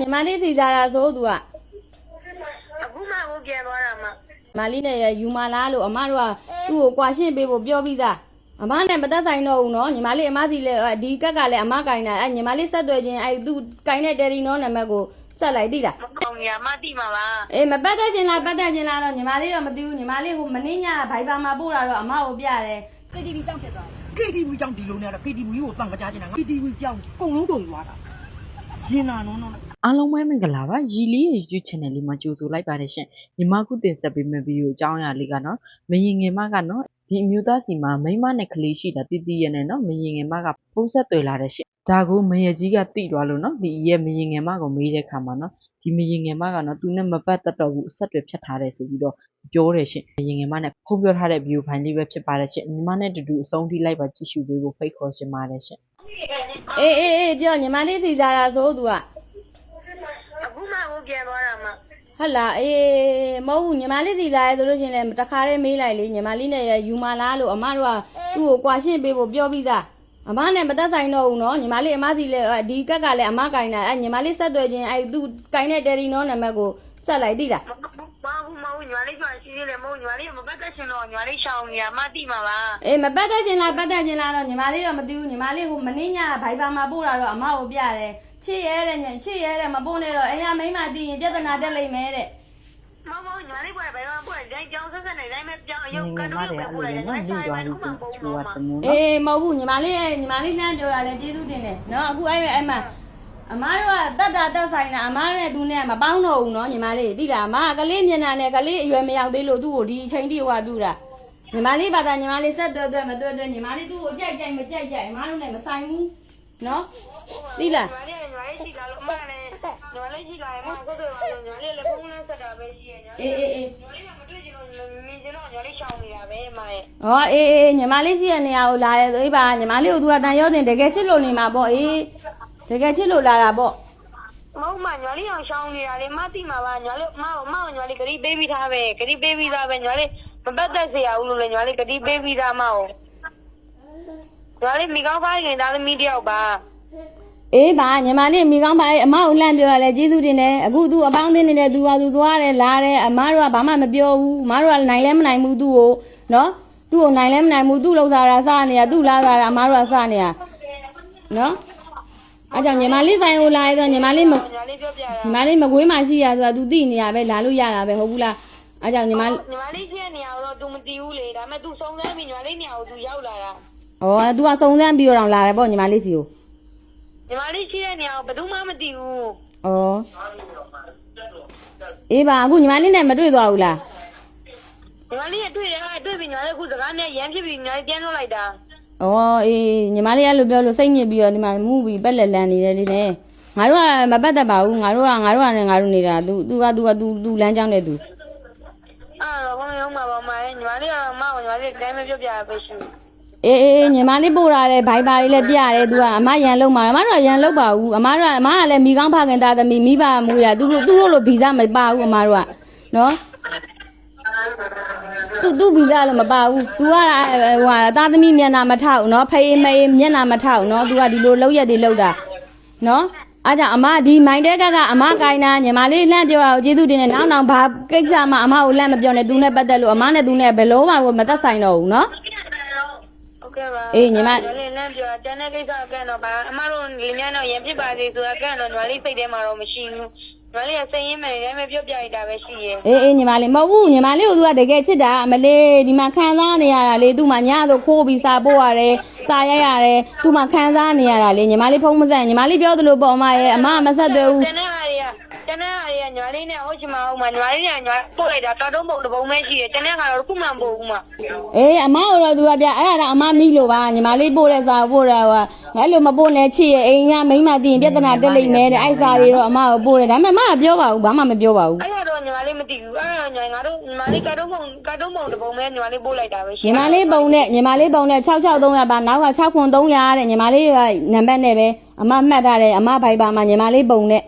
ညီမလေးစီလာတာဆိုသူကအခုမှကိုပြန်သွားတာမှညီမလေးနဲ့ယူမလားလို့အမတို့ကသူ့ကိုကွာရှင်းပေးဖို့ပြောပြီးသားအမနဲ့မသက်ဆိုင်တော့ဘူးနော်ညီမလေးအမစီလဲဒီကက်ကလည်းအမကင်တာအဲညီမလေးဆက်သွယ်ခြင်းအဲသူကင်တဲ့တယ်ရီနော်နံပါတ်ကိုဆက်လိုက်သိလားမကောင်းညာမတိမှာပါအေးမပတ်သက်ခြင်းလားပတ်သက်ခြင်းလားတော့ညီမလေးတော့မသိဘူးညီမလေးဟိုမင်းညဘိုင်ဘာမှာပို့တာတော့အမကိုပြတယ် KTV ကြောင့်ဖြစ်သွားတယ် KTV ကြောင့်ဒီလိုနဲ့တော့ KTV ကိုတန်ကြကြနေတာ KTV ကြောင့်အကုန်လုံးတုံသွားတာ ရင်နာနော်နော်အားလုံးပဲမင်္ဂလာပါရီလေးရဲ့ YouTube channel လေးမှာကြိုဆိုလိုက်ပါတယ်ရှင်ညီမခုတင်ဆက်ပေးမယ့်ဗီဒီယိုအကြောင်းအရာလေးကနော်မရင်ငယ်မကနော်ဒီအမျိုးသားစီမှာမိန်းမနဲ့ကလေးရှိတာတည်တည်ရနဲ့နော်မရင်ငယ်မကပုံဆက်တွေ့လာတဲ့ရှင်ဒါကိုမရကြီးကတိသွားလို့နော်ဒီရဲ့မရင်ငယ်မကိုမေးတဲ့ခါမှာနော် ဒီမရင်ငယ်မကနော်သူနဲ့မပတ်သက်တော့ဘူးအဆက်တွေဖြတ်ထားတယ်ဆိုပြီးတော့ပြောတယ်ရှင်မရင်ငယ်မနဲ့ဖုံးပြောထားတဲ့ဗီဒီယိုဖိုင်လေးပဲဖြစ်ပါတယ်ရှင်ညီမနဲ့တူတူအဆုံးထိလိုက်ပါကြည့်ရှုပေးဖို့ဖိတ်ခေါ်ရှင်ပါတယ်ရှင်အေးအေးအေးပြောညီမလေးစီလာတာဆိုသူကအခုမှကိုပြန်သွားတာမှဟဟလာအေးမဟုတ်ဘူးညီမလေးစီလာရဲဆိုလို့ရှရင်လည်းတခါတည်းမေးလိုက်လေညီမလေးနဲ့ယူမလားလို့အမတို့ကသူ့ကိုကွာရှင်းပေးဖို့ပြောပြီးသား အမနဲ့မသက်ဆိုင်တော့ဘူးနော်ညီမလေးအမစီလဲဒီကက်ကလည်းအမကင်တာအဲညီမလေးဆက်သွယ်ခြင်းအဲသူကင်တဲ့တယ်ရီနော်နံပါတ်ကိုဆက်လိုက်သိလားမဘူးမဘူးညာလေးကျွမ်းရှိသေးတယ်မဟုတ်ညာလေးမပတ်သက်ရှင်တော့ညာလေးရှောင်းညာမတိမှာပါအေးမပတ်သက်ခြင်းလားပတ်သက်ခြင်းလားတော့ညီမလေးတော့မသိဘူးညီမလေးဟိုမင်းညဘိုင်ဘာမှာပို့တာတော့အမကိုပြတယ်ချစ်ရဲတဲ့ညချစ်ရဲတဲ့မပို့နဲ့တော့အရာမိန်းမသိရင်ပြဿနာတက်လိမ့်မယ်တဲ့ မမညာလေးပွဲဘယ်မှာပွဲတိုင်းကြောင်းဆက်ဆက်နေတိုင်းပဲကြောင်းအငယုတ်ယ်ကငယ်တုံးမတွေပဲအဲ့ပို့လိုလိုက်လေတယ်နော်နော်လူဆိုင်သွားပဲပြီးခုမှသူပုံသူတော့ကမှာတမိုးနော်အေးမဟုတ်ဘူးညီမလေးရဲ့ညီမလေးလှမ်းပြောတာလည်းကျေးဇူးတင်တယ်နော်အခုအဲ့အဲ့မှာအမားတို့ကတက်တာတက်ဆိုင်တာအမားနဲ့သူနဲ့မပေါင်းတော့ဘူးနော်ညီမလေးသိလားအမားကကလေးမျက်နှာနဲ့ကလေးအရွယ်မရောက်သေးလို့သူ့ကိုဒီအချိန်ထိဟိုကပြူတာညီမလေးဘာသာညီမလေးဆက်သွဲသွဲမသွဲသွဲညီမလေးသူ့ကိုကြိုက်ကြိုက်မကြိုက်ကြိုက်အမားတို့နဲ့မဆိုင်ဘူး နော်သိလားညီမလေးညီမလေးရှိလာလို့မလည်းညီမလေးရှိလာရင်မကုတ်တယ်ပါလို့ညီမလေးလည်းဖုန်းနဲ့ဆက်တာပဲရှိရညီမလေးအေးအေးအေးညီမလေးကမတွေ့ချင်လို့မင်းကျွန်တော်ညီမလေးရှောင်နေတာပဲမရဲ့ဟောအေးအေးညီမလေးရှိရနေရာကိုလာရဲဆိုအေးပါညီမလေးကိုသူကတန်ရောတင်တကယ်ချစ်လို့နေမှာပေါ့အေးတကယ်ချစ်လို့လာတာပေါ့မဟုတ်မညီမလေးအောင်ရှောင်နေတာလေမသိမှာပါညီမလေးမအောင်မအောင်ညီမလေးဂရီပေးပြီးသားပဲဂရီပေးပြီးသားပဲညီမလေးမပတ်သက်စရာဘူးလို့လေညီမလေးဂရီပေးပြီးသားမအောင် ညာလေးမိကောင်းဖိုင်းခင်ဒါသမီးတယောက်ပါ အေးပါညီမလေးမိကောင်းပါအမကိုလှမ်းပြောရလဲကျေးဇူးတင်တယ်အခုသူအပေါင်းအသင်းနေတဲ့သူကသူသွားတယ်လာတယ်အမတို့ကဘာမှမပြောဘူးအမတို့ကနိုင်လဲမနိုင်ဘူးသူ့ကိုနော်သူ့ကိုနိုင်လဲမနိုင်ဘူးသူ့လောက်စားတာစနေတာသူ့လားစားတာအမတို့ကစနေတာနော်အဲကြောင့်ညီမလေးဆိုင်ကိုလာရဆိုညီမလေးမ ညာလေးပြောပြတာ ညီမလေးမကွေးမှရှိရဆိုတာ तू သိနေရပဲလာလို့ရတာပဲဟုတ်ဘူးလားအဲကြောင့်ညီမ ညီမလေးရှိတဲ့နေရာကိုတော့ तू မသိဘူးလေဒါပေမဲ့ तू စုံစမ်းပြီးညီမလေးနေရာကို तू ရောက်လာတာ ဩ तू ကစုံစမ်းပြီးတော့လာတယ်ပေါ့ညီမလေးစီကို ညီမလေးရှိတဲ့နေရာကိုဘယ်သူမှမသိဘူး ဩအေးပါအခုညီမလေးနဲ့မတွေ့သွားဘူးလား ညီမလေးကတွေ့တယ်ဟာတွေ့ပြီးညီမလေးအခုစကားနဲ့ရမ်းဖြစ်ပြီးညီမလေးပြန်လွှတ်လိုက်တာ ။အော်အေးညီမလေးအဲ့လိုပြောလို့စိတ်ညစ်ပြီးတော့ဒီမှာမူပြီးပက်လက်လန်နေတယ်ဒီနဲ့ငါတို့ကမပတ်သက်ပါဘူးငါတို့ကငါတို့ကလည်းငါတို့နေတာ तू तू က तू က तू तू လမ်းကြောင်းတဲ့ तू အဲ့တော့ဘုံရုံးမှာပါမလေးညီမလေးကတော့မအောင်ညီမလေးတိုင်းမပြောပြရပဲရှိ အေး အေးအေးညီမလေးပို့ထားတဲ့ဘိုင်ပါလေးလည်းပြရတယ် तू ကအမရန်လုံးမှာအမတို့ကရန်လုံးပါဘူးအမတို့ကအမကလည်းမိကောင်းဖခင်သားသမီးမိဘမွေးတာသူတို့သူတို့လိုဗီဇမပါဘူးအမတို့ကနော်သူသူဗီဇလည်းမပါဘူး तू ကဟိုဟာသားသမီးမျက်နှာမထောက်နော်ဖေးမေးမျက်နှာမထောက်နော် तू ကဒီလိုလောက်ရက်တွေလောက်တာ နော်အားကြောင့်အမဒီမိုင်တဲကကအမကိုင်းတာညီမလေးလှမ်းပြောတာကိုကျေးဇူးတင်တယ်နောက်နောက်ဘာကိစ္စမှအမကိုလှမ်းမပြောနဲ့သူနဲ့ပတ်သက်လို့အမနဲ့သူနဲ့ဘယ်လို့မှမသက်ဆိုင်တော့ဘူးနော် ဟုတ် ကဲ့ပါအေးညီမညီမလေးလမ်းပြောတန်းတဲ့ကိစ္စကဲတော့ပါအမတို့လင်းမြန်းတော့ရံဖြစ်ပါစေဆိုတာကဲတော့ညီမလေးစိတ်ထဲမှာတော့မရှိဘူးညီမလေးကစိတ်ရင်းမှန်တယ်ပဲပြောပြရတာပဲရှိရဲ့အေးအေးညီမလေးမဟုတ်ဘူးညီမလေးကိုသူကတကယ်ချစ်တာအမလေးဒီမှာခံစားနေရတာလေသူ့မှာညဆိုခိုးပြီးစာပို့ရတယ်စာရိုက်ရတယ်သူ့မှာခံစားနေရတာလေညီမလေးဖုံးမဆက်ညီမလေးပြောသလိုပေါ့အမရဲ့အမကမဆက်သွဲဘူးတန်းတဲ့ဟာတွေကတန်းတဲ့ဟာတွေက ညီမလေးနဲ့ဟုတ်ချင်မအောင်မညီမလေးနဲ့ညီမပို့လိုက်တာကာတုံးပုံတစ်ပုံပဲရှိတယ်တန်းတဲ့ဟာတော့ခုမှမပို့ဘူးမအေးအမကတော့သူကပြအဲ့ဒါတော့အမမိလို့ပါညီမလေးပို့တဲ့စာပို့တယ်ဟိုအဲ့လိုမပို့နဲ့ချစ်ရဲ့အိမ်ကမိန်းမသိရင်ပြဿနာတက်လိမ့်မယ်တဲ့အဲ့စာတွေတော့အမကိုပို့တယ်ဒါပေမဲ့အမကပြောပါဘူးဘာမှမပြောပါဘူးအဲ့ဒါတော့ညီမလေးမသိဘူးအဲ့ဒါညီငါတို့ညီမလေးကာတုံးပုံကာတုံးပုံတစ်ပုံပဲညီမလေးပို့လိုက်တာပဲရှိညီမလေးပုံနဲ့ညီမလေးပုံနဲ့66300ပါနောက်က6ခွန်300တဲ့ညီမလေးကနံပါတ်နဲ့ပဲအမမှတ်ထားတယ်အမဘိုက်ပါမှာညီမလေးပုံနဲ့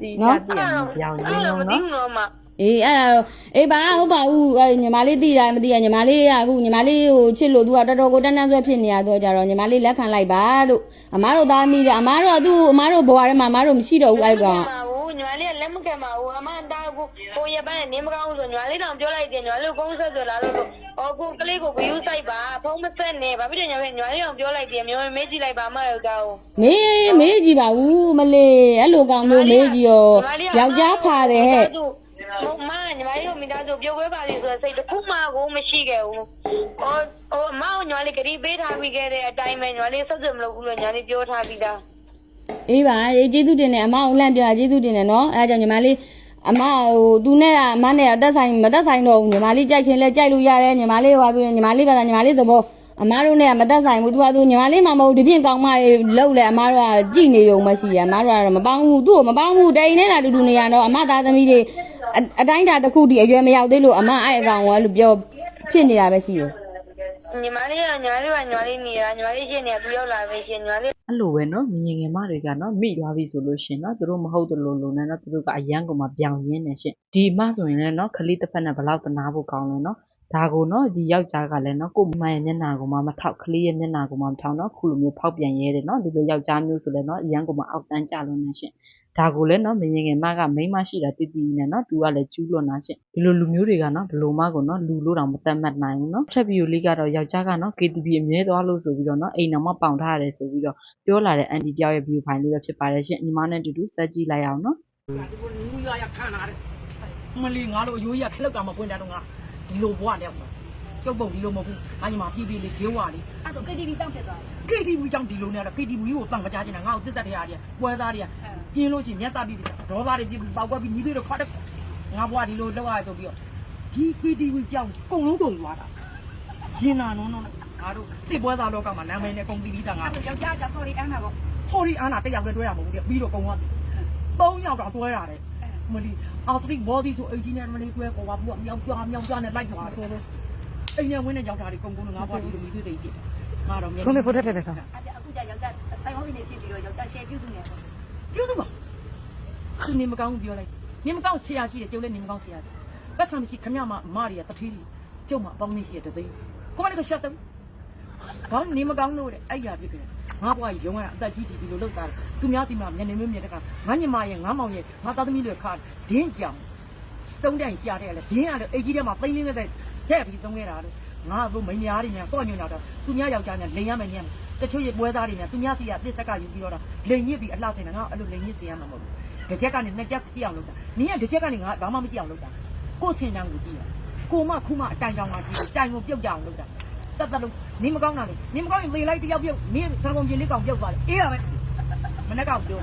ဒီနော်ကြည့်ရအောင်ပြောင်းရအဲ့င်းဒါမလုံးသိနော်ဘူးတော့မအေးအဲ့ဒါတော့အေးပါဟုတ်ပါဘူးအဲ့ညီမလေးသိတာမသိရညီမလေးကအခုညီမလေးကိုချစ်လို့သူကတော်တော်ကိုတန်းတန်းဆွဲဖြစ်နေရတော့ကြတော့ညီမလေးလက်ခံလိုက်ပါလို့အမားတို့သားမိတယ်အမားတို့ကသူ့အမားတို့ဘဝထဲမှာအမားတို့မရှိတော့ဘူးအဲ့ကောင်ဟို ညီမလေးကလက်မခံပါဘူးအမတားကိုကိုရပန်းနေမကောင်းဘူးဆိုညီမလေးတောင်ပြောလိုက်တယ်ညီမလေးကုန်းဆက်ဆိုလာလို့အော်ကိုကလေးကို view site ပါဖုန်းမဆက်နဲ့ဘာဖြစ်လဲညီမလေးညီမလေးတောင်ပြောလိုက်တယ်မျိုးမေးကြည့်လိုက်ပါအမယောက်ျားကိုမေးမေးကြည့်ပါဦးမလေးအဲ့လိုကောင်မျိုးမေးကြည့်ရောယောက်ျားဖာတယ်ဟဲ့ဟုတ်မညီမလေးတို့မိသားစုပြုတ်ခွဲပါလေဆိုတော့စိတ်တစ်ခုမှကိုမရှိခဲ့ဘူး။အော်အော်အမအောင်ညီမလေးဂရီပေးထားပြီးခဲ့တဲ့အတိုင်းပဲညီမလေးဆက်စမလုပ်ဘူးလို့ညီမလေးပြောထားပြီးသား အေးပါအေးကျေးဇူးတင်တယ်အမအောင်လန့်ပြကျေးဇူးတင်တယ်နော်အဲဒါကြောင့်ညီမလေးအမဟိုသူနဲ့ကအမနဲ့အသက်ဆိုင်မသက်ဆိုင်တော့ဘူးညီမလေးကြိုက်ချင်းလဲကြိုက်လို့ရတယ်ညီမလေးဟွာပြီးညီမလေးကညီမလေးသဘောအမတို့နဲ့မသက်ဆိုင်ဘူးသူကသူညီမလေးမှမဟုတ်ဒီပြင်ကောင်းမတွေလှုပ်လဲအမတို့ကကြည်နေရုံမရှိရအမတို့ကတော့မပေါင်းဘူးသူ့ကိုမပေါင်းဘူးတိန်နဲ့လာတူတူနေရတော့အမသားသမီးတွေအတိုင်းတာတစ်ခုတည်းအရွယ်မရောက်သေးလို့အမအဲ့အကောင်ကလို့ပြောဖြစ်နေတာပဲရှိတယ်။ညီမလေးကညီမလေးကညီမလေးနေတာညီမလေးရှင်းနေတာသူရောက်လာပဲရှင်းညီမလေး အဲ့လိုပဲနော်မြင်ငယ်မတွေကနော်မိသွားပြီဆိုလို့ရှရင်နော်သူတို့မဟုတ်တယ်လို့လို့နဲ့နော်သူတို့ကအရန်ကုန်မှာပြောင်းရင်းနေရှင်ဒီမဆိုရင်လည်းနော်ခလေးတစ်ဖက်နဲ့ဘယ်လောက်တနာဖို့ကောင်းလဲနော်ဒါကိုနော်ဒီယောက်ျားကလည်းနော်ကိုမရဲ့မျက်နှာကိုမှမထောက်ခလေးရဲ့မျက်နှာကိုမှမထောက်နော်ခုလိုမျိုးဖောက်ပြန်ရဲတယ်နော်ဒီလိုယောက်ျားမျိုးဆိုလည်းနော်အရန်ကုန်မှာအောက်တန်းကြလို့နေရှင် ဒါကိုလည်းနော်မငင်ငယ်မကမိန်းမရှိတာတည်တည်နဲ့နော်သူကလည်းကျူးလွန်တာရှင်ဒီလိုလူမျိုးတွေကနော်ဘလို့မကိုနော်လူလို့တောင်မတတ်မှတ်နိုင်ဘူးနော်ထက်ဗီယိုလေးကတော့ယောက်ျားကနော် KTV အမြဲသွားလို့ဆိုပြီးတော့နော်အိမ်တော်မှပေါင်ထားရတယ်ဆိုပြီးတော့ပြောလာတဲ့အန်တီတယောက်ရဲ့ view file လေးပဲဖြစ်ပါတယ်ရှင်ညီမနဲ့အတူတူစက်ကြည့်လိုက်အောင်နော်ဒီလိုလူရရခံလာတယ်မလီငါတို့အယိုးရခလောက်တာမပွင့်တာတော့ငါဒီလိုဘွားတယောက်ပါ ကျုပ်ပုံဒီလိုမဟုတ်ဘူးငါညီမပြေးပြေးလေးဂေးဝါလေးအဲ့ဆို KTV ကြောင့်ဖြစ်သွားတယ် KTV ကြောင့်ဒီလိုနဲ့တော့ KTV ကိုတန့်မကြချင်တာငါ့ကိုသစ္စာတရားတွေကပွဲစားတွေကပြင်းလို့ချင်းမျက်စာပြီးပြီဒေါသတွေပြပြီးပေါက်ကွက်ပြီးညီတွေတော့ခွတ်တယ်ငါဘွားဒီလိုလောက်ရဆိုပြီးတော့ဒီ KTV ကြောင့်ကုံလုံးကုန်သွားတာရင်နာနော်နော်ငါတို့တိပွဲစားလောကမှာနာမည်နဲ့ကုန်ပြီးပြီးသားငါအဲ့ဆိုယောက်ျားက sorry အမ်းတာပေါ့ဆော်ရီအာနာတက်ရောက်လည်းတွဲရမှာမဟုတ်ဘူးပြီးတော့ကုံသွားသုံးယောက်တော့တွဲရတယ်မလီအာစရိဘောဒီဆိုအကြီးနဲ့မလေးတွဲပေါ်ပါဘူးမြောက်ပြားမြောက်ပြားနဲ့လိုက်သွားဆိုလို့ အိမ်နဲ့ဝင်းနဲ့ရောက်တာတွေကုံကုံငါဘွားဒီလိုမျိုးတွေကြီးငါတော့အဲ့ဒါအခုကျယောက်ျားတိုင်ဟောင်းနေဖြစ်ပြီးတော့ယောက်ျား share ပြုစုနေတယ်ပြုစုပါသူနေမကောင်းပြောလိုက်နေမကောင်းဆရာရှိတယ်ကျုပ်လည်းနေမကောင်းဆရာရှိပတ်စံမရှိခမမမရီကတထေးကြီးကျုပ်မပေါင်းနေရှိတဲ့တသိန်းကိုမလေးကရှက်တယ်ဘာနေမကောင်းလို့တဲ့အဲ့ရပြစ်တယ်ငါဘွားကြီးရုံးရအသက်ကြီးတီဒီလိုလောက်စားတယ်သူများစီမှာမျက်နှာမျိုးမြင်တဲ့ကငါညီမရဲ့ငါမောင်ရဲ့ငါသားသမီးတွေခါဒင်းကြောင်တုံးတိုင်ရှာတဲ့လေဒင်းရတယ်အိတ်ကြီးထဲမှာသိန်းလေးနဲ့ တဲ့တဲ့ပြီးသုံးခဲ့တာလို့ငါတို့မင်းများတွေများကော့ညွန့်တော့သူများယောက်ျားများလိန်ရမယ်ညံ့တချို့ရဲ့ပွဲသားတွေများသူများစီကတစ်ဆက်ကယူပြီးတော့လိန်ညစ်ပြီးအလှဆင်တယ်ငါအဲ့လိုလိန်ညစ်စီရမှာမဟုတ်ဘူးတစ်ချက်ကနေနှစ်ချက်ကြည့်အောင်လုပ်တာနင်းကတစ်ချက်ကနေငါဘာမှမရှိအောင်လုပ်တာကိုယ်စင်တန်းကိုကြည့်ရကိုမခုမအတိုင်တောင်ကကြည့်တိုင်ကိုပြုတ်ကြအောင်လုပ်တာတတ်တလုံးနင်းမကောင်းတာလေနင်းမကောင်းရင်သေလိုက်တယောက်ပြုတ်နင်းသရကုန်ပြင်းလေးကောင်ပြုတ်သွားတယ်အေးရပဲမနေ့ကောင်ပြော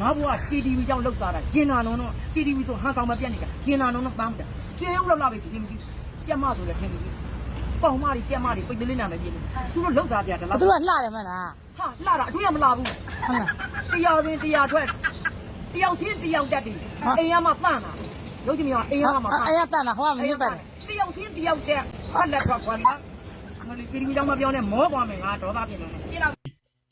ငါဘွား CTV ကြောင့်လောက်စားတာရင်နာလုံးတော့ CTV ဆိုဟန်ဆောင်မပြတ်နေတာရင်နာလုံးတော့ပန်းတယ်ကျေဦးလောက်လာပဲဒီမကြီး ပြတ်မဆိုလည်းထင်ပြီပေါင်မတွေပြတ်မတွေပိတ်လေးနာမယ်ပြင်းသူတို့လောက်စားပြတယ်လားသူကလှတယ်မလားဟာလှတာအတွေ့ရမလာဘူးဟုတ်လားတရားစင်းတရားထွက်တယောက်ချင်းတယောက်တက်တယ်အိမ်ရမှာတန့်တာရုပ်ချင်မြောအိမ်ရမှာတန့်အဲ့ရတန်လားဟောမတယောက်ချင်းတယောက်တက်ဖက်လက်ထွက်ခွာလာမလီပြည်ကြီးကြောင့်မပြောနဲ့မောသွားမယ်ငါဒေါသပြင်နေတယ်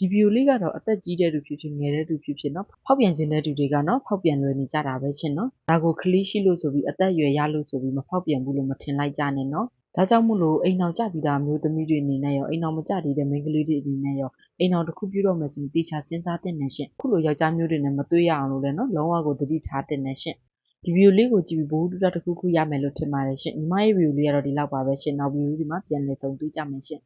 ဒီဗီဒီယိုလေးကတော့အသက်ကြီးတဲ့သူဖြစ်ဖြစ်ငယ်တဲ့သူဖြစ်ဖြစ်နော်ဖောက်ပြန်ခြင်းတဲ့သူတွေကနော်ဖောက်ပြန်လွယ်နေကြတာပဲရှင်နော်ဒါကိုခလေးရှိလို့ဆိုပြီးအသက်အရွယ်ရလို့ဆိုပြီးမဖောက်ပြန်ဘူးလို့မထင်လိုက်ကြနဲ့နော်ဒါကြောင့်မို့လို့အိမ်အောင်ကြပြီးသားမျိုးသမီးတွေအနေနဲ့ရောအိမ်အောင်မကြသေးတဲ့မိန်းကလေးတွေအနေနဲ့ရောအိမ်အောင်တစ်ခုပြုတော့မယ်ဆိုရင်တေချာစဉ်းစားတဲ့နဲ့ရှင်ခုလိုယောက်ျားမျိုးတွေနဲ့မတွေ့ရအောင်လို့လည်းနော်လုံးဝကိုတတိထားတဲ့နဲ့ရှင်ဒီဗီဒီယိုလေးကိုကြည့်ပြီးဘိုးတူတာတစ်ခုခုရမယ်လို့ထင်ပါတယ်ရှင်ညီမရဲ့ဗီဒီယိုလေးကတော့ဒီလောက်ပါပဲရှင်နောက်ဗီဒီယိုဒီမှာပြန်လည်ဆုံတွေ့ကြမယ်ရှင်